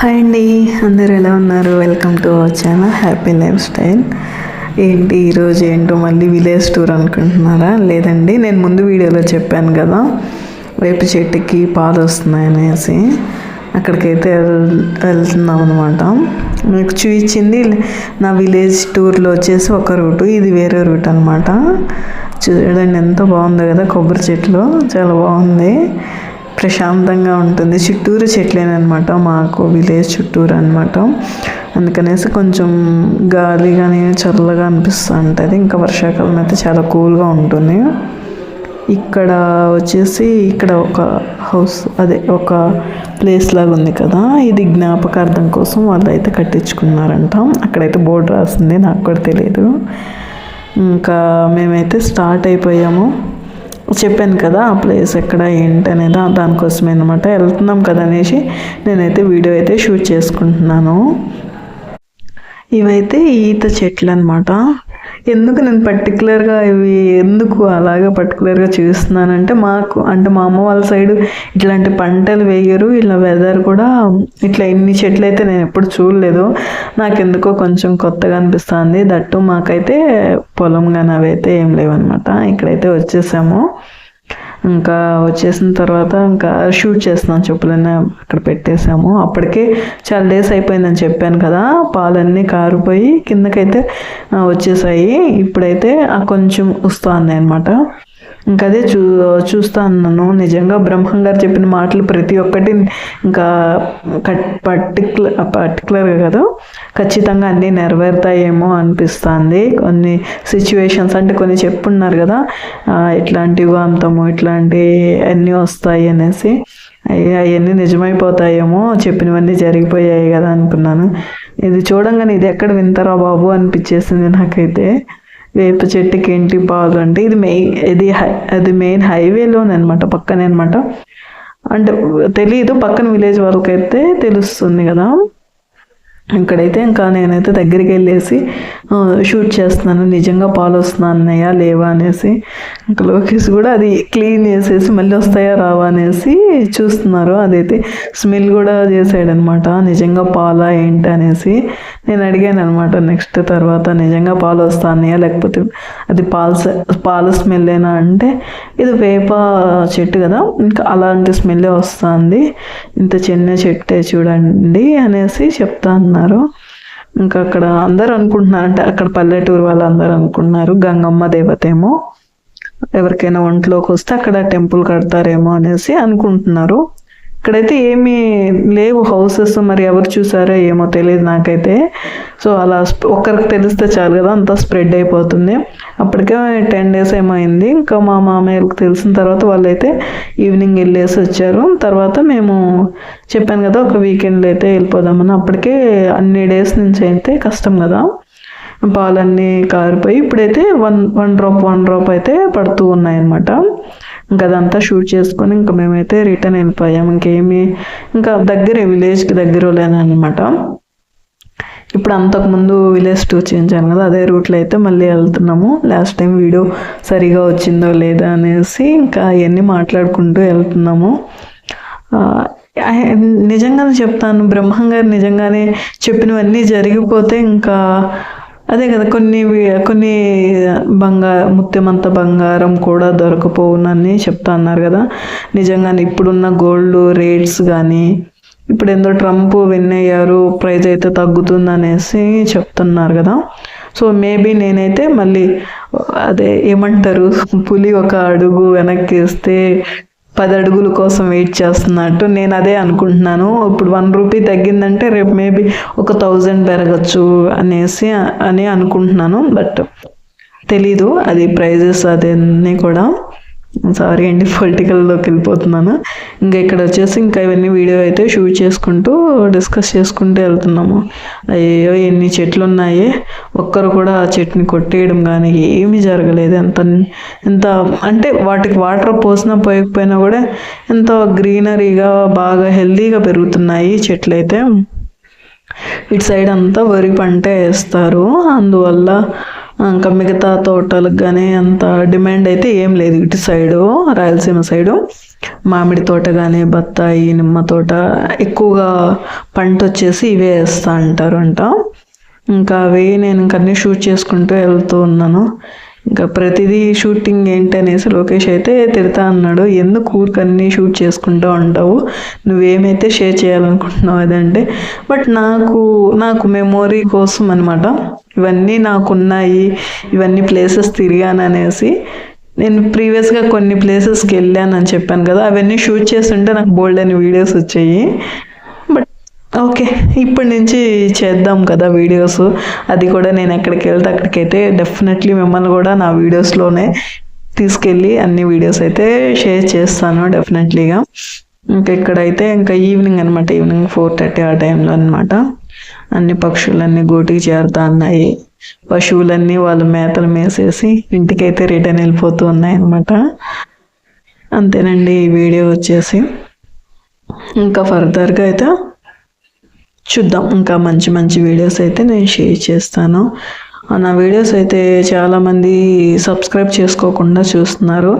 Hi అండి అందరు ఎలా ఉన్నారు? Welcome to our channel happy lifestyle ఏంటి ఈరోజు ఏంటో మళ్ళీ విలేజ్ టూర్ అనుకుంటున్నారా? లేదండి నేను ముందు వీడియోలో చెప్పాను కదా వేప చెట్టుకి పాలు వస్తున్నాయి అనేసి అక్కడికైతే వెళ్తున్నాం అనమాట మీకు చూపించింది నా విలేజ్ టూర్లో వచ్చేసి ఒక రూటు ఇది వేరే రూట్ అనమాట చూడండి ఎంత బాగుందో కదా కొబ్బరి చెట్లు చాలా బాగుంది. ప్రశాంతంగా ఉంటుంది. చుట్టూరు చెట్లేనమాట మాకు విలేజ్ చుట్టూరు అనమాట అందుకనేసి కొంచెం గాలి కానీ చల్లగా అనిపిస్తూ ఉంటుంది ఇంకా వర్షాకాలం అయితే చాలా కూల్గా ఉంటుంది. ఇక్కడ వచ్చేసి ఇక్కడ ఒక హౌస్ అదే ఒక ప్లేస్ లాగా ఉంది కదా. ఇది జ్ఞాపకార్థం కోసం వాళ్ళు అయితే కట్టించుకున్నారంట. అక్కడైతే బోర్డు రాసింది నాకు కూడా తెలియదు ఇంకా మేమైతే స్టార్ట్ అయిపోయాము. చెప్పాను కదా ఆ ప్లేస్ ఎక్కడ ఏంటి అనేది దానికోసమే అనమాట వెళ్తున్నాం కదా అనేసి నేనైతే వీడియో అయితే షూట్ చేసుకుంటున్నాను. ఇవైతే ఈత చెట్లు అనమాట ఎందుకు నేను పర్టికులర్గా ఇవి ఎందుకు అలాగే పర్టికులర్గా చూస్తున్నానంటే మాకు అంటే మా అమ్మ వాళ్ళ సైడు ఇట్లాంటి పంటలు వేయరు ఇలా వెదర్ కూడా ఇట్లా ఇన్ని చెట్లు అయితే నేను ఎప్పుడు చూడలేదు. నాకు ఎందుకో కొంచెం కొత్తగా అనిపిస్తుంది. దట్టు మాకైతే పొలం కానీ అవి అయితే ఏం లేవన్నమాట. ఇక్కడైతే వచ్చేసాము. ఇంకా వచ్చేసిన తర్వాత ఇంకా షూట్ చేస్తున్నాం చెప్పులన్నీ అక్కడ పెట్టేసాము అప్పటికే చాలా డేస్ అయిపోయిందని చెప్పాను కదా పాలన్నీ కారిపోయి కిందకైతే వచ్చేసాయి. ఇప్పుడైతే కొంచెం వస్తుంది అనమాట ఇంకా అదే చూ చూస్తా ఉన్నాను. నిజంగా బ్రహ్మం గారు చెప్పిన మాటలు ప్రతి ఒక్కటి ఇంకా కట్ పర్టికులర్ పర్టికులర్గా కదా ఖచ్చితంగా అన్నీ నెరవేరుతాయేమో అనిపిస్తుంది. కొన్ని సిచ్యువేషన్స్ అంటే కొన్ని చెప్పున్నారు కదా ఆ, ఇట్లాంటి ఇట్లాంటి అన్నీ వస్తాయి అనేసి. అవన్నీ నిజమైపోతాయేమో చెప్పినవన్నీ జరిగిపోయాయి కదా అనుకున్నాను. ఇది చూడంగానే ఇది ఎక్కడ వింటారా బాబు అనిపించేసింది నాకైతే. వేప చెట్టుకి ఏంటి పాలు అంటే ఇది మెయిన్ ఇది హై అది మెయిన్ హైవేలోనే అనమాట పక్కనే అనమాట అంటే తెలియదు పక్కన విలేజ్ వాళ్ళకైతే తెలుస్తుంది కదా. ఇక్కడైతే ఇంకా నేనైతే దగ్గరికి వెళ్ళేసి షూట్ చేస్తున్నాను. నిజంగా పాలు వస్తున్నాయా లేవా అనేసి. ఇంకా లోకేష్ కూడా అది క్లీన్ చేసేసి మళ్ళీ వస్తాయా రావా? అనేసి చూస్తున్నారు. అదైతే స్మెల్ కూడా చేసాడనమాట నిజంగా పాలా ఏంటి? అనేసి నేను అడిగాను అనమాట నెక్స్ట్ తర్వాత నిజంగా పాలు వస్తాయా లేకపోతే అది పాల పాల స్మెల్లేనా అంటే ఇది వేప చెట్టు కదా ఇంకా అలాంటి స్మెల్లే వస్తుంది. ఇంత చిన్న చెట్టే చూడండి అనేసి చెప్తా అన్నారు ఇంకా అక్కడ అందరూ అనుకుంటున్నారు అంటే అక్కడ పల్లెటూరు వాళ్ళు అందరూ అనుకుంటున్నారు. గంగమ్మ దేవత ఏమో ఎవరికైనా ఒంట్లోకి వస్తే అక్కడ టెంపుల్ కడతారేమో అనేసి అనుకుంటున్నారు. ఇక్కడైతే ఏమీ లేవు హౌసెస్ మరి ఎవరు చూసారో ఏమో తెలియదు నాకైతే. సో అలా ఒక్కరికి తెలిస్తే చాలు కదా అంతా స్ప్రెడ్ అయిపోతుంది. అప్పటికే టెన్ డేస్ ఏమైంది ఇంకా మా మామయ్యలకు తెలిసిన తర్వాత వాళ్ళైతే ఈవినింగ్ వెళ్ళేసి వచ్చారు. తర్వాత మేము చెప్పాను కదా ఒక వీకెండ్లో అయితే వెళ్ళిపోదామని. అప్పటికే అన్ని డేస్ నుంచి అయితే కష్టం కదా. పాలన్నీ కారిపోయి ఇప్పుడైతే one one drop one drop అయితే పడుతూ ఉన్నాయన్నమాట. ఇంకా అదంతా షూట్ చేసుకొని ఇంకా మేమైతే రిటర్న్ వెళ్ళిపోయాం. ఇంకేమి ఇంకా దగ్గరే విలేజ్కి దగ్గరలోనేనమాట ఇప్పుడు అంతకుముందు విలేజ్ టూర్ చేయించాను కదా అదే రూట్లో అయితే మళ్ళీ వెళ్తున్నాము. లాస్ట్ టైం వీడియో సరిగా వచ్చిందో లేదా అనేసి ఇంకా అవన్నీ మాట్లాడుకుంటూ వెళ్తున్నాము. నిజంగానే చెప్తాను బ్రహ్మం గారు నిజంగానే చెప్పినవన్నీ జరిగిపోతే ఇంకా అదే కదా కొన్ని కొన్ని బంగారు ముత్యమంత బంగారం కూడా దొరకపోవునని చెప్తా అన్నారు కదా. నిజంగానే ఇప్పుడున్న గోల్డ్ రేట్స్ కానీ ఇప్పుడు ఏందో ట్రంప్ విన్ అయ్యారు ప్రైస్ అయితే తగ్గుతుంది అనేసి చెప్తున్నారు కదా. సో మేబీ నేనైతే మళ్ళీ అదే ఏమంటారు పులి ఒక అడుగు వెనక్కి వేస్తే పది అడుగుల కోసం వెయిట్ చేస్తున్నట్టు నేను అదే అనుకుంటున్నాను. ఇప్పుడు వన్ రూపీ తగ్గిందంటే రేపు మేబీ ఒక థౌజండ్ పెరగచ్చు అనేసి అని అనుకుంటున్నాను. బట్ తెలీదు అది ప్రైజెస్ అదన్నీ కూడా. సారీ అండి పొలిటికల్లోకి వెళ్ళిపోతున్నాను. ఇంకా ఇక్కడ వచ్చేసి ఇంకా ఇవన్నీ వీడియో అయితే షూట్ చేసుకుంటూ డిస్కస్ చేసుకుంటూ వెళ్తున్నాము. అయ్యో ఎన్ని చెట్లు ఉన్నాయి ఒక్కరు కూడా ఆ చెట్టుని కొట్టేయడం కానీ ఏమీ జరగలేదు. ఎంత ఎంత అంటే వాటికి వాటర్ పోసినా పోయకపోయినా కూడా ఎంతో గ్రీనరీగా బాగా హెల్దీగా పెరుగుతున్నాయి చెట్లు అయితే. ఇటు సైడ్ అంతా వరి పంట వేస్తారు. అందువల్ల ఇంకా మిగతా తోటలకు కానీ అంత డిమాండ్ అయితే ఏం లేదు. ఇటు సైడు రాయలసీమ సైడు మామిడి తోట కానీ బత్తాయి నిమ్మ తోట ఎక్కువగా పంట వచ్చేసి ఇవే వేస్తూ అంటారు అంట ఇంకా అవి నేను ఇంకా అన్నీ షూట్ చేసుకుంటూ వెళ్తూ ఉన్నాను. ఇంకా ప్రతిదీ షూటింగ్ ఏంటి అనేసి లోకేష్ అయితే తిడతా అన్నాడు. ఎందుకు ఊరికన్నీ షూట్ చేసుకుంటూ ఉంటావు నువ్వేమైతే షేర్ చేయాలనుకుంటున్నావు అదంటే? బట్ నాకు నాకు మెమొరీ కోసం అనమాట ఇవన్నీ నాకున్నాయి. ఇవన్నీ ప్లేసెస్ తిరిగాను అనేసి నేను ప్రీవియస్గా కొన్ని ప్లేసెస్కి వెళ్ళాను అని చెప్పాను కదా అవన్నీ షూట్ చేస్తుంటే నాకు బోల్డ్ అని వీడియోస్ వచ్చాయి. ఓకే ఇప్పటి నుంచి చేద్దాం కదా వీడియోస్. అది కూడా నేను ఎక్కడికి వెళ్తే అక్కడికైతే డెఫినెట్లీ మిమ్మల్ని కూడా నా వీడియోస్లోనే తీసుకెళ్ళి అన్ని వీడియోస్ అయితే షేర్ చేస్తాను డెఫినెట్లీగా. ఇంకా ఇక్కడైతే ఇంకా ఈవినింగ్ అనమాట ఈవినింగ్ ఫోర్ థర్టీ ఆ టైంలో అనమాట అన్ని పక్షులన్నీ గూటికి చేరుతా ఉన్నాయి పశువులన్నీ వాళ్ళు మేతలు మేసేసి ఇంటికైతే రిటర్న్ వెళ్ళిపోతూ ఉన్నాయి అనమాట అంతేనండి ఈ వీడియో వచ్చేసి. ఇంకా ఫర్దర్గా అయితే చూద్దాం. ఇంకా మంచి మంచి వీడియోస్ అయితే నేను షేర్ చేస్తాను. నా వీడియోస్ అయితే చాలామంది సబ్స్క్రైబ్ చేసుకోకుండా చూస్తున్నారు.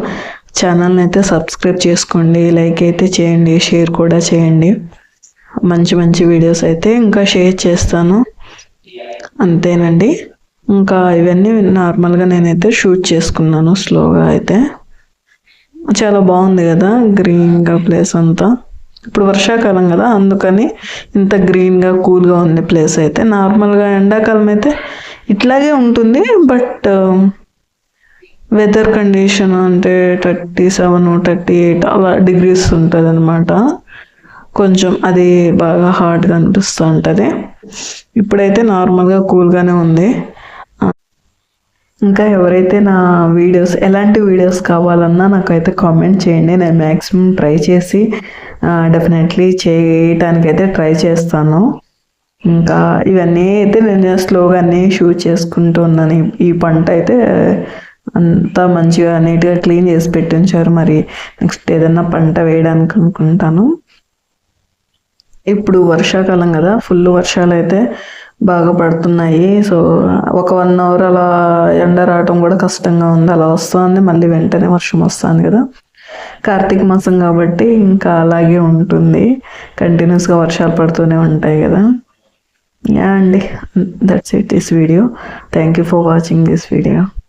ఛానల్ని అయితే సబ్స్క్రైబ్ చేసుకోండి. లైక్ అయితే చేయండి. షేర్ కూడా చేయండి. మంచి మంచి వీడియోస్ అయితే ఇంకా షేర్ చేస్తాను. అంతేనండి. ఇంకా ఇవన్నీ నార్మల్గా నేనైతే షూట్ చేసుకున్నాను స్లోగా అయితే. చాలా బాగుంది కదా? గ్రీన్గా ప్లేస్ అంతా. ఇప్పుడు వర్షాకాలం కదా అందుకని ఇంత గ్రీన్గా కూల్గా ఉంది ప్లేస్ అయితే. నార్మల్గా ఎండాకాలం అయితే ఇట్లాగే ఉంటుంది బట్ వెదర్ కండిషన్ అంటే థర్టీ సెవెన్ థర్టీ ఎయిట్ అలా డిగ్రీస్ ఉంటుంది అనమాట కొంచెం అది బాగా హార్డ్గా అనిపిస్తూ ఉంటుంది. ఇప్పుడైతే నార్మల్గా కూల్గానే ఉంది. ఇంకా ఎవరైతే నా వీడియోస్ ఎలాంటి వీడియోస్ కావాలన్నా నాకైతే కామెంట్ చేయండి. నేను మ్యాక్సిమం ట్రై చేసి డెఫినెట్లీ చేయటానికైతే ట్రై చేస్తాను. ఇంకా ఇవన్నీ అయితే నేను స్లోగా అన్నీ షూట్ చేసుకుంటూ ఉన్నాను. ఈ పంట అయితే అంతా మంచిగా నీట్గా క్లీన్ చేసి పెట్టించారు. మరి నెక్స్ట్ ఏదన్నా పంట వేయడానికి అనుకుంటాను. ఇప్పుడు వర్షాకాలం కదా ఫుల్ వర్షాలు అయితే బాగా పడుతున్నాయి. సో ఒక వన్ అవర్ అలా ఎండ రావటం కూడా కష్టంగా ఉంది. అలా వస్తుంది. మళ్ళీ వెంటనే వర్షం వస్తుంది కదా. కార్తీక మాసం కాబట్టి ఇంకా అలాగే ఉంటుంది. కంటిన్యూస్గా వర్షాలు పడుతూనే ఉంటాయి కదా. యా అండి. That's it this video thank you for watching this video